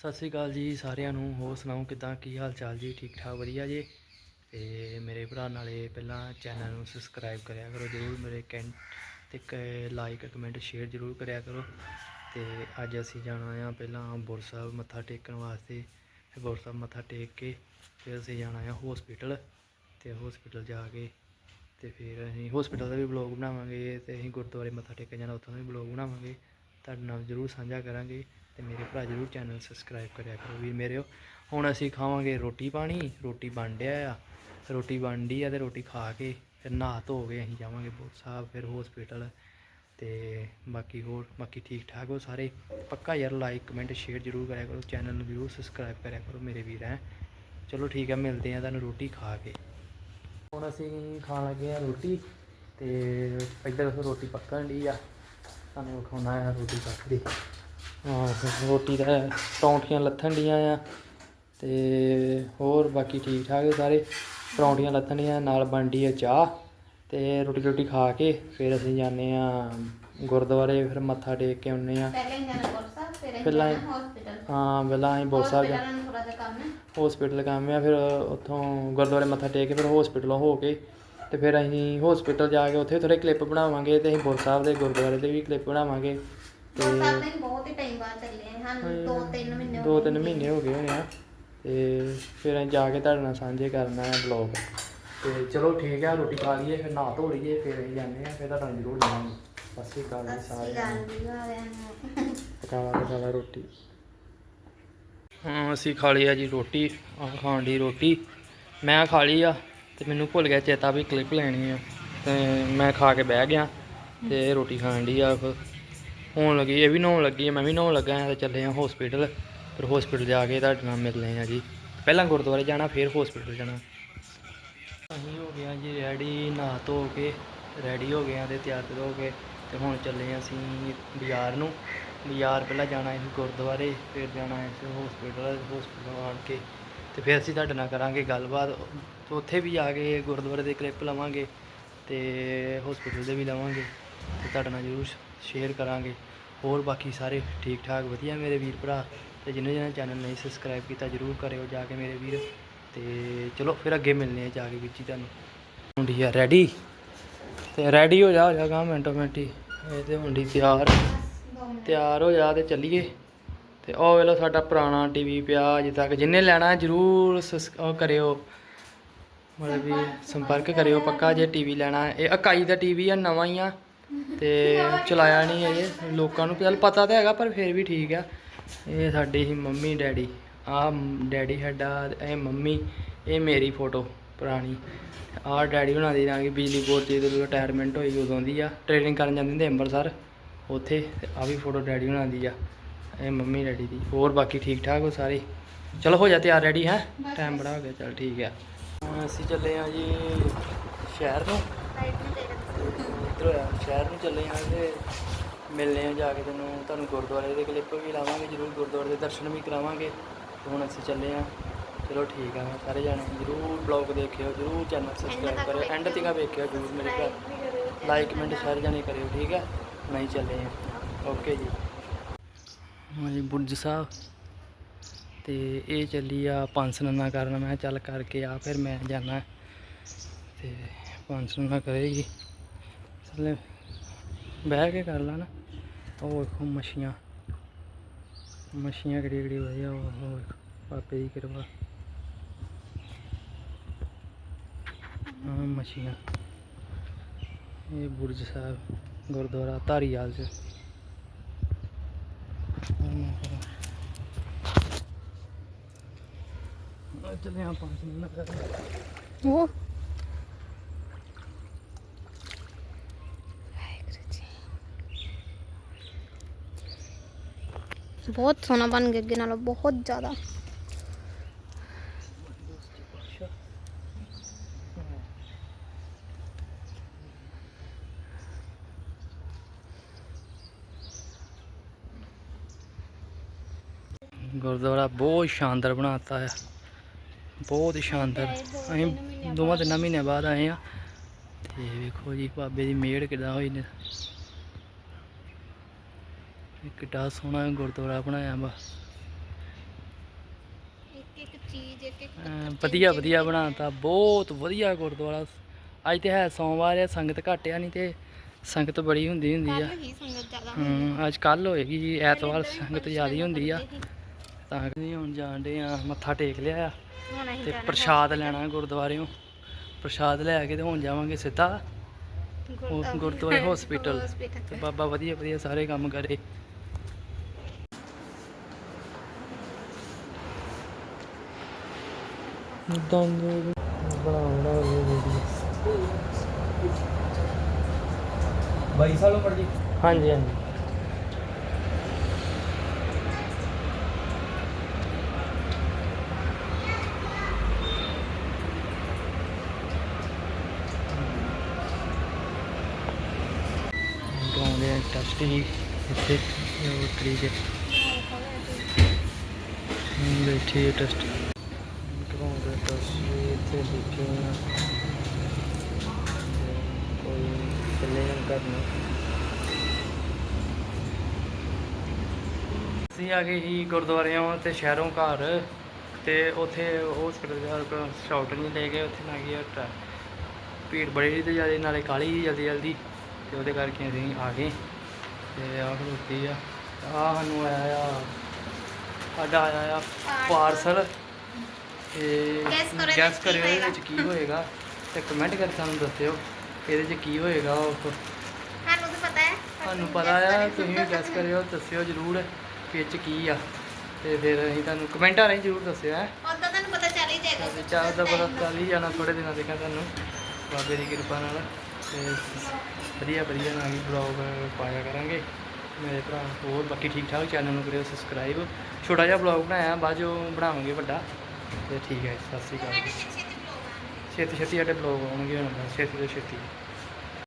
ਸਤਿ ਸ੍ਰੀ ਅਕਾਲ ਜੀ ਸਾਰਿਆਂ ਨੂੰ, ਹੋਰ ਸੁਣਾਓ ਕਿਦਾਂ, ਕੀ ਹਾਲ ਚਾਲ ਜੀ? ਠੀਕ ਠਾਕ, ਵਧੀਆ ਜੀ? ਤੇ ਮੇਰੇ ਭਰਾ ਨਾਲੇ ਪਹਿਲਾਂ ਚੈਨਲ ਨੂੰ ਸਬਸਕ੍ਰਾਈਬ ਕਰਿਆ ਕਰੋ ਜਰੂਰ, ਮੇਰੇ ਕੈਨ ਤੇ ਲਾਈਕ ਕਮੈਂਟ ਸ਼ੇਅਰ ਜਰੂਰ ਕਰਿਆ ਕਰੋ। ਤੇ ਅੱਜ ਅਸੀਂ ਜਾਣਾ ਆ ਪਹਿਲਾਂ ਬੁਰ ਸਾਹਿਬ ਮੱਥਾ ਟੇਕਣ ਵਾਸਤੇ। ਫਿਰ ਬੁਰ ਸਾਹਿਬ ਮੱਥਾ ਟੇਕ ਕੇ ਫਿਰ ਅਸੀਂ ਜਾਣਾ ਆ ਹਸਪੀਟਲ ਤੇ ਹਸਪੀਟਲ ਜਾ ਕੇ ਤੇ ਫਿਰ ਅਸੀਂ ਹਸਪੀਟਲ ਦਾ ਵੀ ਬਲੌਗ ਬਣਾਵਾਂਗੇ ਤੇ ਅਸੀਂ ਗੁਰਦੁਆਰੇ ਮੱਥਾ ਟੇਕਣ ਜਾਣਾ, ਉੱਥੋਂ ਦਾ ਵੀ ਬਲੌਗ ਬਣਾਵਾਂਗੇ। ਤੁਹਾਡੇ ਨਾਲ ਜਰੂਰ ਸਾਂਝਾ ਕਰਾਂਗੇ। ਤੇ ਮੇਰੇ ਭਰਾ ਜਰੂਰ ਚੈਨਲ ਸਬਸਕ੍ਰਾਈਬ ਕਰਿਆ ਕਰੋ ਵੀ ਮੇਰੇ। ਹੁਣ ਅਸੀਂ ਖਾਵਾਂਗੇ ਰੋਟੀ ਪਾਣੀ, ਰੋਟੀ ਬਣ ਡਿਆ ਆ। ਰੋਟੀ ਬਣਦੀ ਆ ਤੇ ਰੋਟੀ ਖਾ ਕੇ ਫਿਰ ਨਹਾ ਧੋ ਕੇ ਅਸੀਂ ਜਾਵਾਂਗੇ ਬੋਧ ਸਾਹਿਬ ਫਿਰ ਹਸਪੀਟਲ ਤੇ ਬਾਕੀ ਹੋਰ, ਬਾਕੀ ਠੀਕ ਠਾਕ ਹੋ ਸਾਰੇ। ਪੱਕਾ ਯਾਰ ਲਾਈਕ ਕਮੈਂਟ ਸ਼ੇਅਰ ਜਰੂਰ ਕਰਿਆ ਕਰੋ ਚੈਨਲ ਨੂੰ ਜਰੂਰ ਸਬਸਕ੍ਰਾਈਬ ਕਰਿਆ ਕਰੋ ਮੇਰੇ ਵੀਰ ਹੈ। ਚਲੋ ਠੀਕ ਹੈ ਮਿਲਦੇ ਆ ਤੁਹਾਨੂੰ ਰੋਟੀ ਖਾ ਕੇ। ਹੁਣ ਅਸੀਂ ਖਾਣ ਲੱਗੇ ਆ ਰੋਟੀ ਤੇ ਇੱਧਰ ਰੋਟੀ ਪੱਕਣ ਡਈ ਆ। ਤੁਹਾਨੂੰ ਵਿਖਾਉਣਾ ਆ ਰੋਟੀ ਪੱਕਦੀ। ਹਾਂ ਰੋਟੀ ਦਾ ਪਰੌਂਠੀਆਂ ਲੱਥਣ ਡੀਆਂ ਆ ਤੇ ਹੋਰ ਬਾਕੀ ਠੀਕ ਠਾਕ ਹੈ ਸਾਰੇ। ਪਰੌਂਠੀਆਂ ਲੱਥਣ ਡੀਆਂ ਨਾਲ ਬਣਦੀ ਆ ਚਾਹ ਤੇ ਰੋਟੀ ਰੋਟੀ ਖਾ ਕੇ ਫਿਰ ਅਸੀਂ ਜਾਂਦੇ ਆ ਗੁਰਦੁਆਰੇ ਫਿਰ ਮੱਥਾ ਟੇਕ ਕੇ ਆਉਂਦੇ ਆ। ਪਹਿਲਾਂ ਹੀ ਜਾਣਾ ਕੋਲ ਸਾਹਿਬ ਫਿਰ ਪਹਿਲਾਂ ਜਾਣਾ ਹਸਪੀਟਲ ਹਾਂ ਪਹਿਲਾਂ ਅਸੀਂ ਬੋਲ ਸਾਹਿਬ ਜਾ ਹਸਪੀਟਲ ਨੂੰ ਥੋੜਾ ਜਿਹਾ ਕੰਮ ਹੈ। ਹਸਪੀਟਲ ਕੰਮ ਆ ਫਿਰ ਉੱਥੋਂ ਗੁਰਦੁਆਰੇ ਮੱਥਾ ਟੇਕ ਕੇ ਫਿਰ ਹਸਪੀਟਲੋਂ ਹੋ ਕੇ ਤੇ ਫਿਰ ਅਸੀਂ ਹਸਪੀਟਲ ਜਾ ਕੇ ਉੱਥੇ ਥੋੜੇ ਕਲਿੱਪ ਬਣਾਵਾਂਗੇ ਤੇ ਅਸੀਂ ਬੁਰ ਸਾਹਿਬ ਦੇ ਗੁਰਦੁਆਰੇ ਦੇ ਵੀ ਕਲਿੱਪ ਬਣਾਵਾਂਗੇ। ਕੋਲ ਸਾਹਿਬ ਨੇ ਬਹੁਤ ਹੀ ਟਾਈਮ ਬਾਅਦ ਚੱਲੇ ਆ ਹਨ ਦੋ ਤਿੰਨ ਮਹੀਨੇ ਹੋ ਦੋ ਗਏ। ਤਿੰਨ ਮਹੀਨੇ ਹੋ ਗਏ ਹੋਣੇ ਆ ਤੇ ਫਿਰ ਅਸੀਂ ਜਾ ਕੇ ਤੁਹਾਡੇ ਨਾਲ ਸਾਂਝੇ ਕਰਨਾ ਹੈ ਬਲੌਗ ਤੇ ਚਲੋ ਠੀਕ ਆ ਰੋਟੀ ਖਾ ਲਈਏ ਫਿਰ ਨਹਾ ਧੋ ਲਈਏ ਫਿਰ ਅਸੀਂ ਜਾਂਦੇ ਆ ਫਿਰ ਤੁਹਾਡੇ ਜ਼ਰੂਰ ਜਾਵਾਂਗੇ। ਸਤਿ ਸ਼੍ਰੀ ਅਕਾਲ ਜੀ ਸਸੀ ਸਾਰਿਆਂ ਗੱਲ ਨੂੰ ਦੀ ਵਾਲਿਆਂ ਨੂੰ। ਪਕਾਵਾ ਪਕਾਵਾ ਰੋਟੀ। ਹਾਂ ਅਸੀਂ ਖਾ ਲਈ ਆ ਜੀ ਰੋਟੀ ਆ ਖਾਣ ਦੀ ਰੋਟੀ। ਮੈਂ ਖਾ ਲਈ ਆ ਤੇ ਮੈਨੂੰ ਭੁੱਲ ਗਿਆ ਚੇਤਾ ਵੀ ਕਲਿੱਪ ਲੈਣੀ ਆ। ਤੇ ਮੈਂ ਖਾ ਕੇ ਬਹਿ ਗਿਆ ਤੇ ਰੋਟੀ ਖਾਣ ਦੀ ਆ ਫਿਰ ਹੋਣ ਲੱਗੀ, ਇਹ ਵੀ ਨਹਾਉਣ ਲੱਗੀ ਆ, ਮੈਂ ਵੀ ਨਹਾਉਣ ਲੱਗਾ ਹਾਂ ਤੇ ਚੱਲੇ ਹਾਂ ਹਸਪੀਟਲ ਫਿਰ ਹਸਪੀਟਲ ਜਾ ਕੇ ਤੁਹਾਡੇ ਨਾਲ ਮਿਲਦੇ ਹਾਂ ਜੀ। ਪਹਿਲਾਂ ਗੁਰਦੁਆਰੇ ਜਾਣਾ, ਫਿਰ ਹਸਪੀਟਲ ਜਾਣਾ। ਅਸੀਂ ਹੋ ਗਏ ਆ ਜੀ ਰੈਡੀ ਨਹਾ ਧੋ ਕੇ ਰੈਡੀ ਹੋ ਗਏ ਆ ਤੇ ਤਿਆਰ ਤਿਆਰ ਹੋ ਕੇ ਤੇ ਹੁਣ ਚੱਲੇ ਆ ਅਸੀਂ ਬਾਜ਼ਾਰ ਨੂੰ। ਬਾਜ਼ਾਰ ਪਹਿਲਾਂ ਜਾਣਾ ਅਸੀਂ ਗੁਰਦੁਆਰੇ, ਫਿਰ ਜਾਣਾ ਹੈ ਹਸਪੀਟਲ ਹਸਪੀਟਲ ਆਣ ਕੇ ਤੇ ਫਿਰ ਅਸੀਂ ਤੁਹਾਡੇ ਨਾਲ ਕਰਾਂਗੇ ਗੱਲਬਾਤ। ਉੱਥੇ ਵੀ ਜਾ ਕੇ ਗੁਰਦੁਆਰੇ ਦੇ ਕਲਿੱਪ ਲਵਾਂਗੇ ਤੇ ਹਸਪੀਟਲ ਦੇ ਵੀ ਲਵਾਂਗੇ ਤੇ ਤੁਹਾਡੇ ਨਾਲ ਜ਼ਰੂਰ ਸ਼ੇਅਰ ਕਰਾਂਗੇ। ਹੋਰ ਬਾਕੀ ਸਾਰੇ ਠੀਕ ਠਾਕ ਵਧੀਆ ਮੇਰੇ ਵੀਰ ਭਰਾ। ਤੇ ਜਿਹਨੇ ਜਿਹਨੇ ਚੈਨਲ ਨਹੀਂ ਸਬਸਕ੍ਰਾਈਬ ਕੀਤਾ, ਜ਼ਰੂਰ ਕਰਿਓ ਜਾ ਕੇ ਮੇਰੇ ਵੀਰ। ਤੇ ਚਲੋ ਫਿਰ ਅੱਗੇ ਮਿਲਨੇ ਆ ਜਾ ਕੇ ਵਿੱਚ ਹੀ ਤੁਹਾਨੂੰ। ਹੁੰਦੀ ਆ ਰੈਡੀ ਤੇ ਰੈਡੀ ਹੋ ਜਾ ਹੋ ਜਾ ਗਾ ਮਿੰਟੋ ਮਿੰਟੀ ਇਹ ਤੇ ਹੁੰਦੀ ਤਿਆਰ ਤਿਆਰ ਹੋ ਜਾ ਤੇ ਚੱਲੀਏ। ਤੇ ਉਹ ਵੇਲੋ ਸਾਡਾ ਪੁਰਾਣਾ ਟੀਵੀ ਪਿਆ, ਅਜੇ ਤੱਕ ਜਿੰਨੇ ਲੈਣਾ ਜਰੂਰ ਸਬਸ- ਉਹ ਕਰਿਓ। ਮਤਲਬ ਵੀ ਸੰਪਰਕ ਕਰਿਓ ਪੱਕਾ, ਜੇ ਟੀਵੀ ਲੈਣਾ, ਇਹ ਇਕਾਈ ਦਾ ਟੀਵੀ ਆ, ਨਵਾਂ ਹੀ ਆ। ਤੇ ਚਲਾਇਆ ਨਹੀਂ ਅਜੇ ਲੋਕਾਂ ਨੂੰ ਚੱਲ ਪਤਾ ਤਾਂ ਹੈਗਾ ਪਰ ਫਿਰ ਵੀ ਠੀਕ ਆ। ਇਹ ਸਾਡੇ ਹੀ ਮੰਮੀ ਡੈਡੀ। ਆ ਡੈਡੀ ਸਾਡਾ ਇਹ ਮੰਮੀ ਇਹ ਮੇਰੀ ਫੋਟੋ ਪੁਰਾਣੀ। ਆਹ ਡੈਡੀ ਹੁਣਾਂ ਦੀ ਨਾ ਕਿ ਬਿਜਲੀ ਬੋਰਡ ਦੀ ਜਦੋਂ ਰਿਟਾਇਰਮੈਂਟ ਹੋਈ ਉਦੋਂ ਦੀ ਆ। ਟ੍ਰੇਨਿੰਗ ਕਰਨ ਜਾਂਦੇ ਹੁੰਦੇ ਅੰਮ੍ਰਿਤਸਰ। ਉੱਥੇ ਤੇ ਆ ਵੀ ਫੋਟੋ ਡੈਡੀ ਹੁਣਾਂ ਦੀ ਆ। ਇਹ ਮੰਮੀ ਡੈਡੀ ਦੀ। ਹੋਰ ਬਾਕੀ ਠੀਕ ਠਾਕ ਹੋ ਸਾਰੇ? ਚਲੋ ਹੋ ਜਾ ਤਿਆਰ ਰੈਡੀ ਹੈ? ਟਾਈਮ ਬੜਾ ਹੋ ਗਿਆ ਚਲ ਠੀਕ ਆ। ਹੁਣ ਅਸੀਂ ਚੱਲੇ ਆ ਜੀ ਸ਼ਹਿਰ ਨੂੰ ਇੱਧਰ ਸ਼ਹਿਰ ਨੂੰ ਚੱਲੇ ਆ ਤੇ ਮਿਲਨੇ ਆ ਜਾ ਕੇ ਤੈਨੂੰ ਤੁਹਾਨੂੰ ਗੁਰਦੁਆਰੇ ਦੇ ਕਲਿੱਪ ਵੀ ਲਾਵਾਂਗੇ ਜਰੂਰ ਗੁਰਦੁਆਰੇ ਦੇ ਦਰਸ਼ਨ ਵੀ ਕਰਾਵਾਂਗੇ। ਹੁਣ ਅਸੀਂ ਚੱਲੇ ਆ ਚਲੋ ਠੀਕ ਆ ਸਾਰੇ ਜਾਣੇ ਜਰੂਰ ਬਲੌਗ ਦੇਖਿਓ ਜਰੂਰ ਚੈਨਲ ਸਬਸਕ੍ਰਾਈਬ ਕਰਿਓ ਐਂਡ ਤੱਕ ਵੇਖਿਓ ਜਰੂਰ ਮੇਰੇ ਘਰ। ਲਾਈਕ ਕਮੈਂਟ ਸਾਰੇ ਜਾਣੇ ਕਰਿਓ ਠੀਕ ਹੈ ਨਹੀਂ ਚੱਲੇ ਆ। ਓਕੇ ਜੀ। ਹਾਂਜੀ ਬੁਰਜ ਸਾਹਿਬ। ਤੇ ਇਹ ਚੱਲੀ ਆ ਪੰਜ ਨੰਨਾ ਕਰਨ। ਮੈਂ ਚੱਲ ਕਰਕੇ ਆ ਫਿਰ ਮੈਂ ਜਾਣਾ। ਤੇ ਪੰਜ ਨੰਨਾ ਕਰੇਗੀ। ਚੱਲੇ ਬਹਿ ਕੇ ਕਰ ਲਾ ਨਾ ਉਹ ਵੇਖੋ ਮੱਛੀਆਂ। ਮੱਛੀਆਂ ਕਿਹੜੀ ਕਿਹੜੀ ਵਧੀਆ ਉਹ ਉਹ ਵੇਖੋ, ਪਾਪੇ ਦੀ ਕਿਰਪਾ। ਹਾਂ ਮੱਛੀਆਂ। ਇਹ ਬੁਰਜ ਸਾਹਿਬ ਗੁਰਦੁਆਰਾ ਧਾਰੀਵਾਲ ਚ। ਆ ਚੱਲੇ ਆਪਾਂ ਪੰਜ ਨੰਨਾ ਬਹੁਤ ਸੋਹਣਾ ਬਣ ਗਿਆ ਅੱਗੇ ਨਾਲੋਂ, ਬਹੁਤ ਜ਼ਿਆਦਾ। ਗੁਰਦੁਆਰਾ ਬਹੁਤ ਸ਼ਾਨਦਾਰ ਬਣਾਤਾ ਹੈ ਬਹੁਤ ਹੀ ਸ਼ਾਨਦਾਰ। ਅਸੀਂ ਦੋਵਾਂ ਤਿੰਨਾਂ ਮਹੀਨਿਆਂ ਬਾਅਦ ਆਏ ਆ ਤੇ ਵੇਖੋ ਜੀ, ਬਾਬੇ ਦੀ ਮੇੜ ਕਿੱਦਾਂ ਹੋਈ ਨੇ। ਕਿੱਡਾ ਸੋਹਣਾ ਗੁਰਦੁਆਰਾ ਬਣਾਇਆ ਵਾ। ਚੀਜ਼ ਇੱਕ ਇੱਕ ਅਮ ਵਧੀਆ ਵਧੀਆ ਬਣਾਤਾ ਬਹੁਤ ਵਧੀਆ ਗੁਰਦੁਆਰਾ। ਅੱਜ ਤੇ ਹੈ ਸੋਮਵਾਰ ਆ ਸੰਗਤ ਘੱਟ ਆ ਨਹੀਂ ਤੇ ਸੰਗਤ ਬੜੀ ਹੁੰਦੀ ਹੁੰਦੀ ਆ। ਕੱਲ ਹੀ ਸੰਗਤ ਜ਼ਿਆਦਾ ਹਮ ਅੱਜ ਕੱਲ ਹੋਏਗੀ ਜੀ ਐਤਵਾਰ ਸੰਗਤ ਜ਼ਿਆਦੀ ਹੁੰਦੀ ਆ। ਤਾਂ ਕਿ ਹੁਣ ਜਾਣਦੇ ਆ ਮੱਥਾ ਟੇਕ ਲਿਆ ਆ ਹੁਣ ਅਸੀਂ ਤੇ ਜਾਣਾ ਪ੍ਰਸ਼ਾਦ ਲੈਣਾ ਗੁਰਦੁਆਰਿਓਂ। ਪ੍ਰਸ਼ਾਦ ਲੈ ਕੇ ਤੇ ਹੁਣ ਜਾਵਾਂਗੇ ਸਿੱਧਾ ਉਹ ਗੁਰਦੁਆਰੇ ਹਸਪੀਟਲ ਤੇ। ਬਾਬਾ ਵਧੀਆ ਵਧੀਆ ਸਾਰੇ ਕੰਮ ਕਰੇ। ਦੰਦ ਬਣਾਉਣਾ ਵੀਡੀਓ 22 ਸਾਲੋਂ ਪੜ ਜੀ? ਹਾਂਜੀ ਹਾਂਜੀ। ਗਾਉਂਦੇ ਆ ਟੈਸਟ ਹੀ। ਇੱਥੇ ਜੇ ਹੁਣ ਬੈਠੇ ਟੈਸਟ ਟੈਸਟ ਇੱਥੇ ਕੋਈ ਚੱਲੇ ਕਰਨਾ ਅਸੀਂ ਆ ਗਏ ਸੀ ਗੁਰਦੁਆਰਿਆਂ ਤੇ ਸ਼ਹਿਰੋਂ ਘਰ ਤੇ ਉੱਥੇ ਹਸਪੀਟਲ ਦਾ ਸ਼ਾਊਟ ਨਹੀਂ ਲੈ ਗਏ ਉੱਥੇ ਨਾ ਗਿਆ ਟਰਾ ਭੀੜ ਬੜੀ ਤੇ ਜ਼ਿਆਦਾ ਨਾਲੇ ਕਾਲੀ ਜਲਦੀ ਜਲਦੀ ਤੇ ਉਹਦੇ ਕਰਕੇ ਅਸੀਂ ਆ ਗਏ। ਤੇ ਆਹ ਖਲੋਤੀ ਆ ਆ ਸਾਨੂੰ ਆਇਆ ਆ ਸਾਡਾ ਆਇਆ ਆ ਪਾਰਸਲ ਤੇ Guess ਕਰੋ ਇਹਦੇ ਗੈਸ ਚ ਕੀ ਕਰਿਓ ਇਹਦੇ। ਵਿੱਚ ਕੀ ਹੋਏਗਾ ਤੇ ਕਮੈਂਟ ਕਰਕੇ ਸਾਨੂੰ ਦੱਸਿਓ ਇਹਦੇ 'ਚ ਕੀ ਹੋਏਗਾ ਉਹ। ਸਾਨੂੰ ਤਾਂ ਪਤਾ ਹੈ ਪਰ ਤੁਹਾਨੂੰ ਪਤਾ guess ਆ ਕਰਿਓ। ਤੁਸੀਂ ਵੀ ਗੈਸ ਕਰਿਓ ਦੱਸਿਓ ਜਰੂਰ ਕਿ ਇਹ 'ਚ ਕੀ ਆ। ਤੇ ਫਿਰ ਅਸੀਂ ਤੁਹਾਨੂੰ ਕਮੈਂਟਾਂ ਰਾਹੀਂ ਜਰੂਰ ਦੱਸਿਓ ਹੈ। ਉਦੋਂ ਤੁਹਾਨੂੰ ਪਤਾ ਚੱਲ ਹੀ ਜਾਏਗਾ ਤੇ ਚਾਹ ਦਾ ਬੜਾ ਚੱਲ ਹੀ ਜਾਣਾ ਥੋੜੇ ਦਿਨਾਂ ਤੱਕ ਤੁਹਾਨੂੰ ਬਾਬੇ ਦੀ ਕਿਰਪਾ ਨਾਲ। ਤੇ ਵਧੀਆ ਵਧੀਆ ਨਾਲ ਹੀ ਬਲੌਗ ਪਾਇਆ ਕਰਾਂਗੇ। ਮੇਰੇ ਭਰਾ ਹੋਰ ਬਾਕੀ ਠੀਕ ਠਾਕ ਚੈਨਲ ਨੂੰ ਕਰਿਓ ਸਬਸਕ੍ਰਾਈਬ ਛੋਟਾ ਜਿਹਾ ਬਲੌਗ ਬਣਾਇਆ ਬਾਅਦ ਜੋ ਬਣਾਵਾਂਗੇ ਵੱਡਾ। ਤੇ ਠੀਕ ਹੈ ਜੀ, ਸਤਿ ਸ਼੍ਰੀ ਅਕਾਲ ਜੀ। ਛੇਤੀ ਛੇਤੀ ਛੇਤੀ ਸਾਡੇ ਬਲੌਗ ਆਉਣਗੇ ਹੁਣ ਬਸ ਛੇਤੀ ਤੋਂ ਛੇਤੀ।